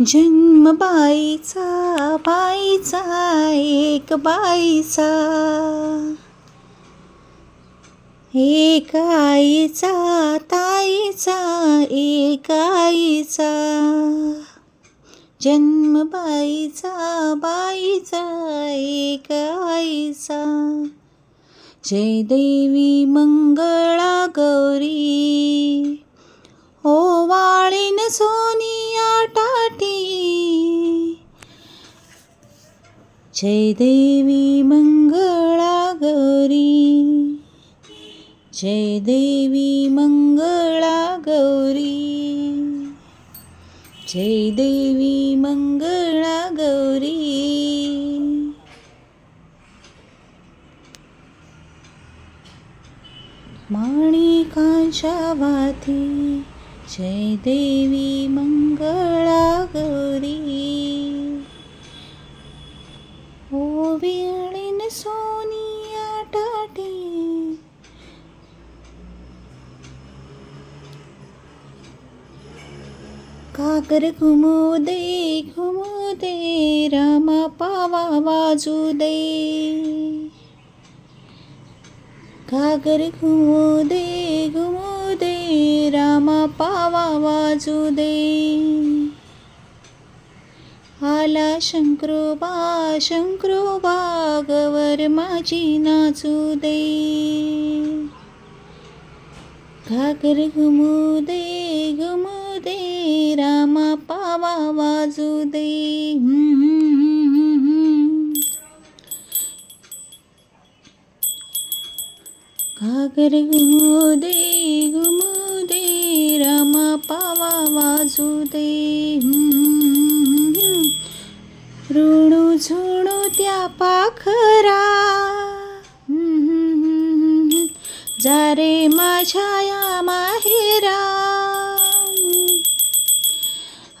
जन्म बाईचा बाईचा एक बाईचा. एक आईचा ताईचा एक आईचा. जन्म बाईचा बाईचा एक आईचा. जय देवी मंगळा गौरी ओ वाळीन सोनी जय देवी मंगळा गौरी जय देवी मंगळा गौरी जय देवी मंगळागौरी. माणिकांच्या वाती जय देवी मंगळागौरी. काकर घुमू दे घुमू दे रामा पावा वाजू दे. घागर घुमू दे घुमू दे रामा पावा वाजू दे. आला शंकरोबा शंकरोबा गवर माझी नाचू दे. घागर घुमू दे वाजू दे. घागर घुमू दे घुमू दे रमा पावा वाजू दे. ऋणू झुणू त्या पाखरा. जा रे माझ्या या माहेरा.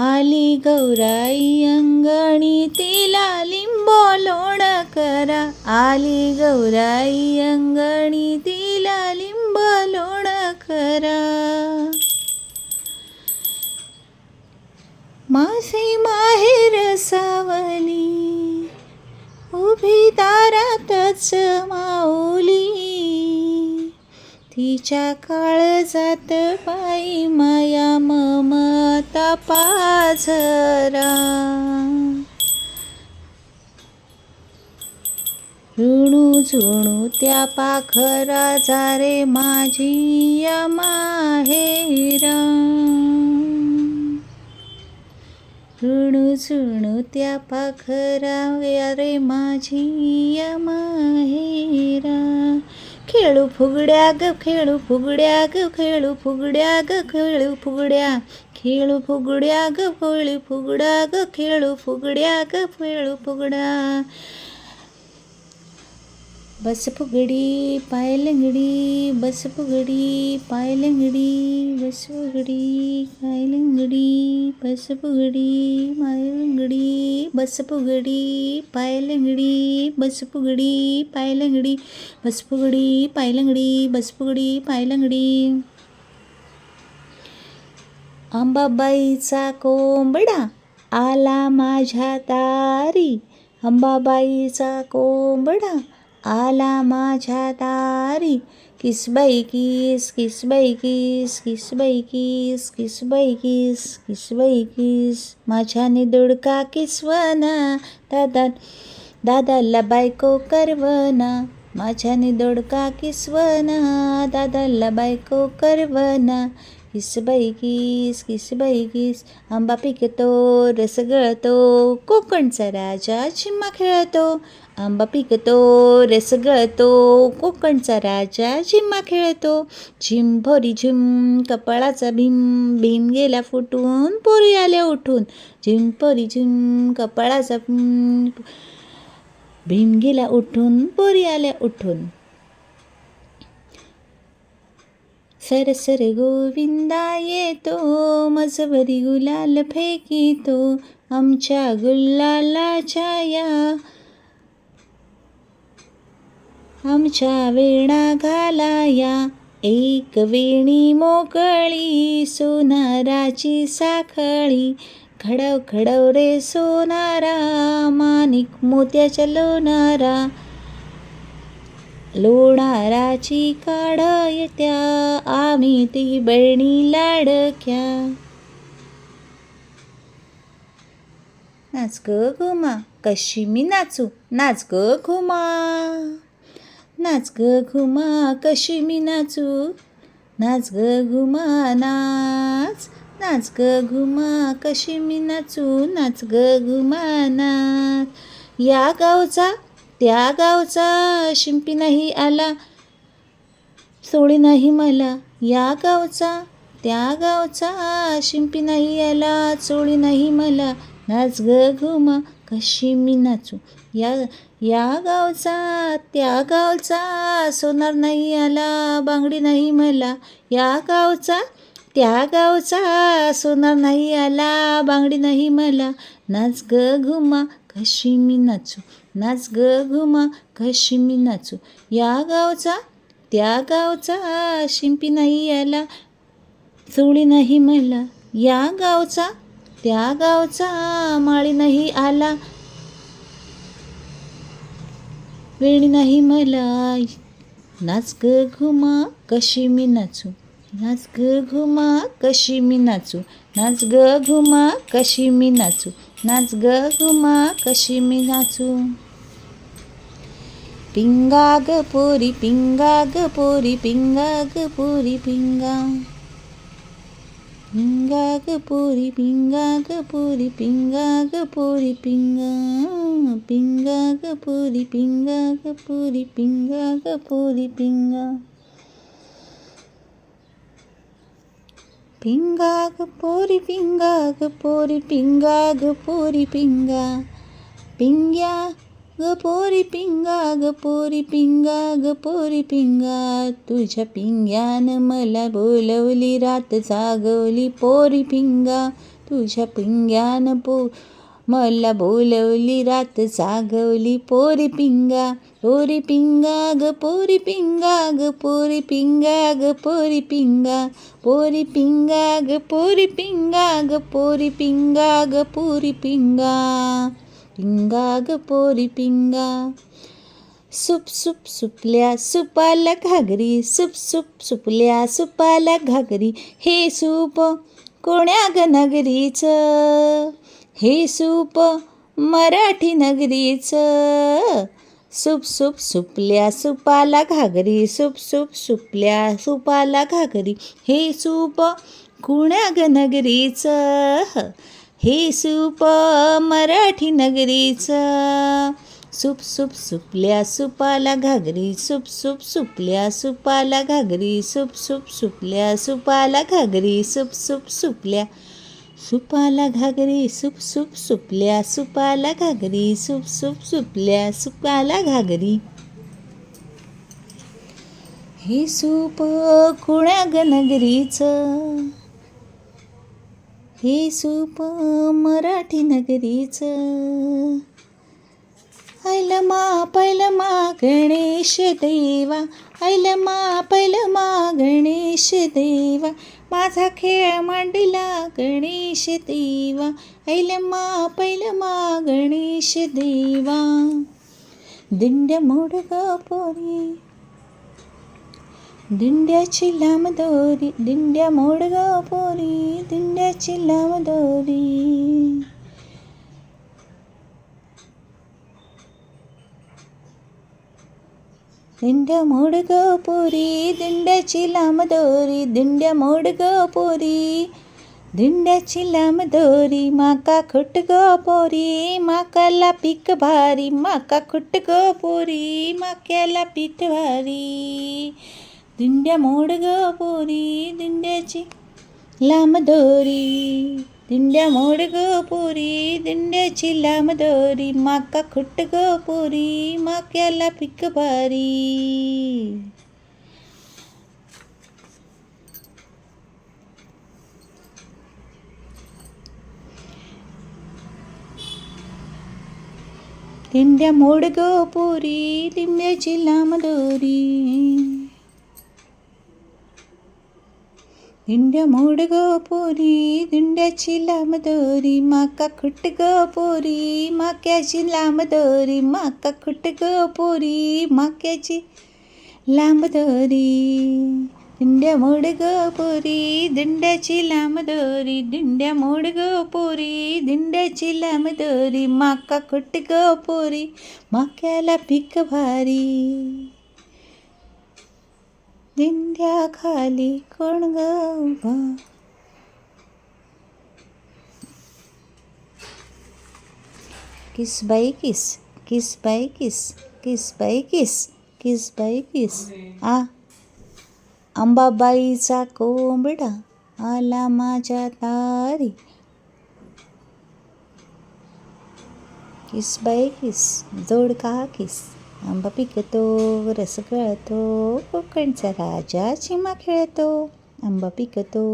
आली गौराई अंगणी तिला लिंबो लोण करा. आली गौराई अंगणी तिला लिंब लोण करा. मासे माहेर सावली उभी दारातच माऊली. तिच्या काळजात पायी माया ममता पाझरा. ऋणू झुणू त्या पाखरा झारे माझी या माहेरा. ऋणू झुणू त्या पाखरा रे माझी या मा ખેડું ફૂગડ્યા ગ ખેડું ફૂગડ્યા ગ ખેડું ફૂગડ્યા ગ ખેડું ફૂગડ્યા ખેડું ફૂગડ્યા ગ ખેડું ફૂગડા ગ ખેડું ફૂગડ્યા ગ ખેડું ફૂગડા बस फुगडी पाय लंगडी बस फुगडी पाय लंगडी बस फुगडी काय लंगडी बस फुगडी माय लंगडी बस फुगडी पाय लंगडी बस फुगडी पाय लंगडी बस फुगडी पाय लंगडी बस फुगडी पाय कोंबडा आला माझ्या दारी. अंबाबाईचा कोंबडा आला माझ्या दारी. किसबाई किस किसबाई किस किसबाई किस किसबाई किस किसबाई किस. माझ्याने दुडका किसवना. दादा दादाला बायको करवना. माझ्याने दोडका किसवना. दादाला बायको करवना. किसबाई किस किसबाई किस. आंबा पिकतो रस गळतो. कोकणचा राजा चिम्मा खेळतो. आंबा पिकतो रस गळतो कोकणचा राजा झिम्मा खेळतो. झिम भोरी झिम कपाळाचा भीम भीम गेला फुटून पोरी आल्या उठून. झिम पोरी झिम कपाळाचा भीम गेला उठून पोरी आल्या उठून. सरसर गोविंदा येतो मजभरी गुलाल फेकितो. आमच्या गुल्लाला छाया आमच्या वेणा घालाया. एक वेणी मोकळी सोनाराची साखळी. खडव खडव रे सोनारा माणिक मोत्याच्या लोणारा. लोणाराची काढ येत्या आम्ही ती बहिणी लाडक्या. नाच ग घुमा कशी मी नाचू नाच ग घुमा. नाच ग घुमा कशी मी नाचू? नाच ग घुमा नाच. नाच ग घुमा कशी मी नाचू? नाच ग घुमा नाच. या गावचा त्या गावचा शिंपी नाही आला सोडी नाही मला. या गावचा त्या गावचा शिंपी नाही आला चोळी नाही मला. नाच ग घुमा कशी मी नाचू? या या गावचा त्या गावचा सोनार नाही आला बांगडी नाही मला. या गावचा त्या गावचा सोनार नाही आला बांगडी नाही मला. नाच ग घुमा कशी मी नाचू. नाच ग घुमा कशी मी नाचू. या गावचा त्या गावचा शिंपी नाही आला चोळी नाही मला. या गावचा त्या गावचा माळी नाही आला वेळ नाही मला नाच ग घुमा कशी मी नाचू? नाच ग घुमा कशी मी नाचू? नाच ग घुमा कशी मी नाचू? नाच ग घुमा कशी मी नाचू? पिंगा ग पोरी पिंगा ग पोरी पिंगा ग पोरी पिंगा. पिंगा ग पोरी पिंगा ग पोरी पिंगा ग पोरी पिंगा पिंगा ग पोरी पिंगा ग पोरी पिंगा ग पोरी पिंगा पिंगा ग पोरी पिंगा ग पोरी पिंगा ग पोरी पिंगा ग पोरी पिंगा. ग पोरी पिंगा तुझ्या पिंग्यानं मला बोलवली रात जागवली पोरी पिंगा. तुझ्या पिंग्यानं पो मला बोलवली रात जागवली पोरी पिंगा. पोरी पिंगा ग पोरी पिंगा ग पोरी पिंगा ग पोरी पिंगा. पोरी पिंगा ग पोरी पिंगा ग पोरी पिंगा ग पोरी पिंगा. पिंगा ग पोरी पिंगा सुप सुप सुपल्या सुपाला घागरी सुप सुप सुपल्या सुपाला घागरी हे सूप कोण्या ग नगरीचं हे सूप मराठी नगरीचं सुप सुप सुपल्या सुपाला घागरी सुप सुप सुपल्या सुपाला घागरी हे सूप कुण्या ग नगरीचं हे सूप मराठी नगरीचं. सुप सुप सुपल्या सुपाला घागरी सुप सुप सुपल्या सुपाला घागरी सुप सुप सुपल्या सुपाला घागरी सुप सुप सुपल्या सुपाला घागरी सुप सुप सुपल्या सुपाला घागरी सुप सुप सुपल्या सुपाला घागरी. हे सूप कुणाग नगरीचं. हे सूप मराठी नगरीचं. ऐलमा पैलमा गणेश देवा ऐलमा पैलमा गणेश देवा माझा खेळ मांडला गणेश देवा ऐलमा पैलमा गणेश देवा. दिंड मोडगा पोरी दिंड्याची लांब दोरी दिंड्या मोडग पोरी दिंड्याची लांब दोरी दिंड्या मोड ग पोरी दिंड्याची लांब दोरी दिंड्या मोड ग पोरी दिंड्याची लांब दोरी माका खुट ग पोरी माकाला पीक भारी माका खुट ग पोरी माक्याला पीठ भारी दिंड्या मोड ग पोरी दिंड्याची लांब दोरी दिंड्या मोड ग पोरी दिंड्याची लांब दोरी माका खुट्ट ग पोरी माक्याला पिक भारी दिंड्या मोड ग पोरी दिंड्याची लांब दोरी माका खुट ग पोरी माक्याची लांब दोरी माका खुट ग पोरी माक्याची लांब दोरी दिंड्या मोड ग पोरी दिंड्याची लांब दोरी दिंड्या मोड ग पोरी दिंड्याची लांब दोरी माका खुट ग पोरी माक्याला पीक भारी खाली कोण ग उभा? किस बाई किस? किस बाई किस? किस बाई किस? किस बाई किस? आ. अंबाबाईचा कोंबडा आला माझ्या तारी. किस बाई किस? जोड का किस? आंबा पिकतो रस गळतो कोकणचा राजा चिमा खेळतो. आंबा पिकतो